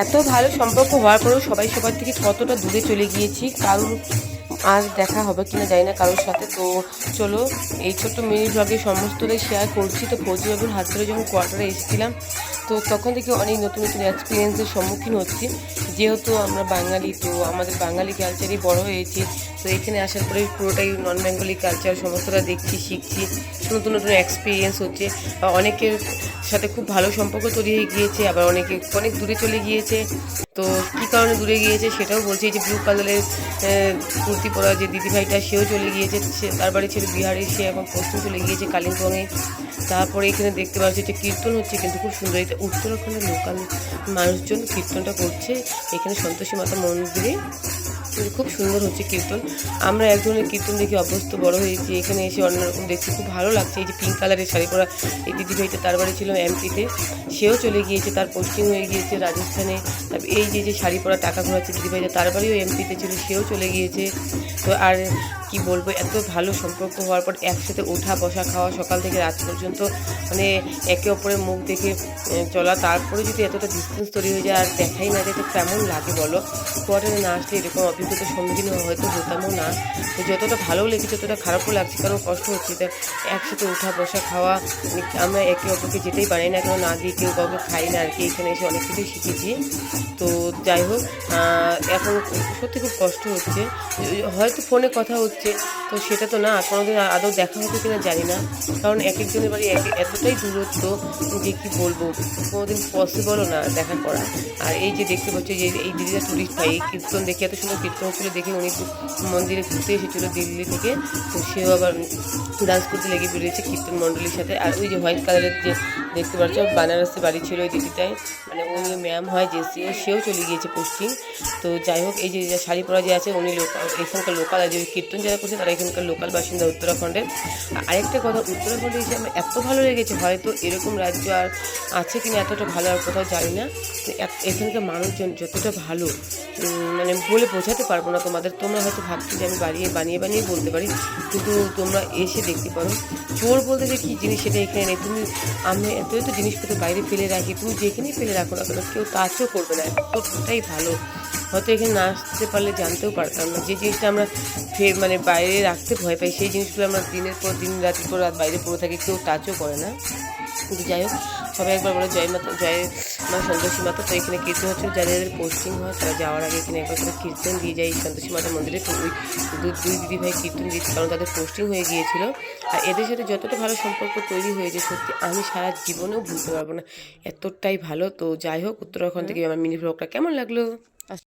এত ভালো সম্পর্ক হওয়ার পরেও সবাই সবার থেকে কতটা দূরে চলে গিয়েছি কারণ আর দেখা হবে কিনা জানি না কারোর সাথে। তো চলো, এই ছোট্ট মিনি ব্লগে সমস্তটাই শেয়ার করছি। তো ফৌজিবাবুর হাত ধরে যখন কোয়ার্টারে এসেছিলাম, তো তখন থেকে অনেক নতুন নতুন এক্সপিরিয়েন্সের সম্মুখীন হচ্ছি। যেহেতু আমরা বাঙালি, তো আমাদের বাঙালি কালচারই বড় হয়েছি। তো এখানে আসার পরে পুরোটাই নন বেঙ্গলি কালচার সমস্তটা দেখছি, শিখছি। নতুন নতুন এক্সপিরিয়েন্স হচ্ছে। অনেকের সাথে খুব ভালো সম্পর্ক তৈরি হয়ে গিয়েছে, আবার অনেকে অনেক দূরে চলে গিয়েছে। তো কী কারণে দূরে গিয়েছে সেটাও বলছে যে ব্লু কালারের কুর্তি পরা যে দিদিভাইটা, সেও চলে গিয়েছে, সে তার বাড়ি ছিল বিহারে, সে এখন পশ্চিম চলে গিয়েছে কালিম্পংয়ে। তারপরে এখানে দেখতে পাচ্ছি যে কীর্তন হচ্ছে, কিন্তু খুব সুন্দর। এটা উত্তরাখণ্ডের লোকাল মানুষজন কীর্তনটা করছে, এখানে সন্তোষী মাতা মন্দিরে। কিন্তু খুব সুন্দর হচ্ছে কীর্তন। আমরা এক ধরনের কীর্তন দেখে অভ্যস্ত বড় হয়েছি, এখানে এসে অন্যরকম দেখছি খুব ভালো লাগছে। এই যে পিঙ্ক কালারের শাড়ি পরা এই দিদিভাইটা তার বাড়ি ছিল এমপিতে সেও চলে গিয়েছে, তার পশ্চিম হয়ে গিয়েছে রাজস্থানে। এই যে যে শাড়ি পরা টাকা ঘোরাচ্ছে দিদিভাইটা তার বাড়িও এমপিতে ছিল, সেও চলে গিয়েছে। তো আর কি বলব, এত ভালো সম্পর্ক হওয়ার পর একসাথে ওঠা, বসা, খাওয়া, সকাল থেকে রাত পর্যন্ত মানে একে অপরের মুখ দেখে চলা, তারপরে যদি এতটা ডিস্টেন্স তৈরি হয়ে যায় আর দেখাই না যায়, তো কেমন লাগে বলো? কোয়ার্টারে না আসলে এরকম অভিজ্ঞতার সম্মুখীন হয়তো হতামও না। যতটা ভালো লেগেছে, ততটা খারাপও লাগছে, কারণ কষ্ট হচ্ছে তা একসাথে ওঠা, বসা, খাওয়া, আমরা একে অপরকে যেতেই পারি না, কেন না দিয়ে কেউ কাউকে খাই না আর কি, এখানে এসে অনেক কিছুই শিখেছি। তো যাই হোক এখন সত্যি খুব কষ্ট হচ্ছে। হয়তো ফোনে কথা হচ্ছে তো সেটা তো না কোনোদিন আদৌ দেখা হবে কিনা জানি না। কারণ এক একজনের বাড়ি এক এতটাই দূরত্ব যে কি বলব, কোনোদিন পসিবলও না দেখা করা। আর এই যে দেখতে পাচ্ছি যে এই দিদিরা টুরিস্ট ভাই, এই কীর্তন দেখে এত সুন্দর কীর্তন হচ্ছিল দেখে উনি মন্দিরে ঘুরতে এসেছিল দিল্লি থেকে, তো সেও আবার ডান্স করতে লেগে বেরিয়েছে কীর্তন মণ্ডলীর সাথে। আর ওই যে হোয়াইট কালারের যে দেখতে পাচ্ছ, বানারসে বাড়ি ছিল ওই দিদিটাই। মানে উনি ম্যাম হয়, যে সেও সেও চলে গিয়েছে পোস্টিং তো যাই হোক, এই যে যে শাড়ি পরা যে আছে, উনি লোকাল এখানকার লোকাল যে কীর্তন যারা করছে তারা এখানকার লোকাল বাসিন্দা উত্তরাখণ্ডের। আর আরেকটা কথা, উত্তরাখণ্ডে এসে আমার এত ভালো লেগেছে, হয়তো এরকম রাজ্য আর আছে কিনা এতটা ভালো আর কোথাও জানি না। এখানকার মানুষজন যতটা ভালো মানে বলে বোঝাতে পারব না তোমাদের, তোমরা হয়তো ভাবছ যে আমি বাড়িয়ে, বানিয়ে বানিয়ে বলতে পারি, কিন্তু তোমরা এসে দেখতে পারো। চোর বলতে যে কী জিনিস সেটা এখানে নেই, তুমি আমি এত এত জিনিসপত্র বাইরে ফেলে রাখি, তুমি যেখানেই ফেলে রাখো না কেন, কেউ টাচও করবে না, এতটাই ভালো। হয়তো এখানে না আসতে পারলে জানতেও পারতাম না। যে জিনিসটা আমরা ফের মানে বাইরে রাখতে ভয় পাই সেই জিনিসগুলো আমরা দিনের পর দিন রাতের পর রাত বাইরে পড়ে থাকি কেউ টাচও করে না। কিন্তু যাই হোক সবাই একবার বলে জয় মাতা জয় মা সন্তোষী মাতা। তো এখানে কীর্তন হচ্ছে যাদের যাদের পোস্টিং হয় তারা যাওয়ার আগে এখানে একবার করে কীর্তন দিয়ে যায় এই সন্তোষী মাতা মন্দিরে। তো ওই দুই দিদি ভাই কীর্তন দিয়েছে কারণ তাদের পোস্টিং হয়ে গিয়েছিল। আর এদের সাথে যতটা ভালো সম্পর্ক তৈরি হয়েছে সত্যি আমি সারা জীবনেও ভুলতে পারব না। এতটাই ভালো। তো যাই হোক উত্তরাখণ্ড থেকে আমার মিনি ব্লগটা কেমন লাগল?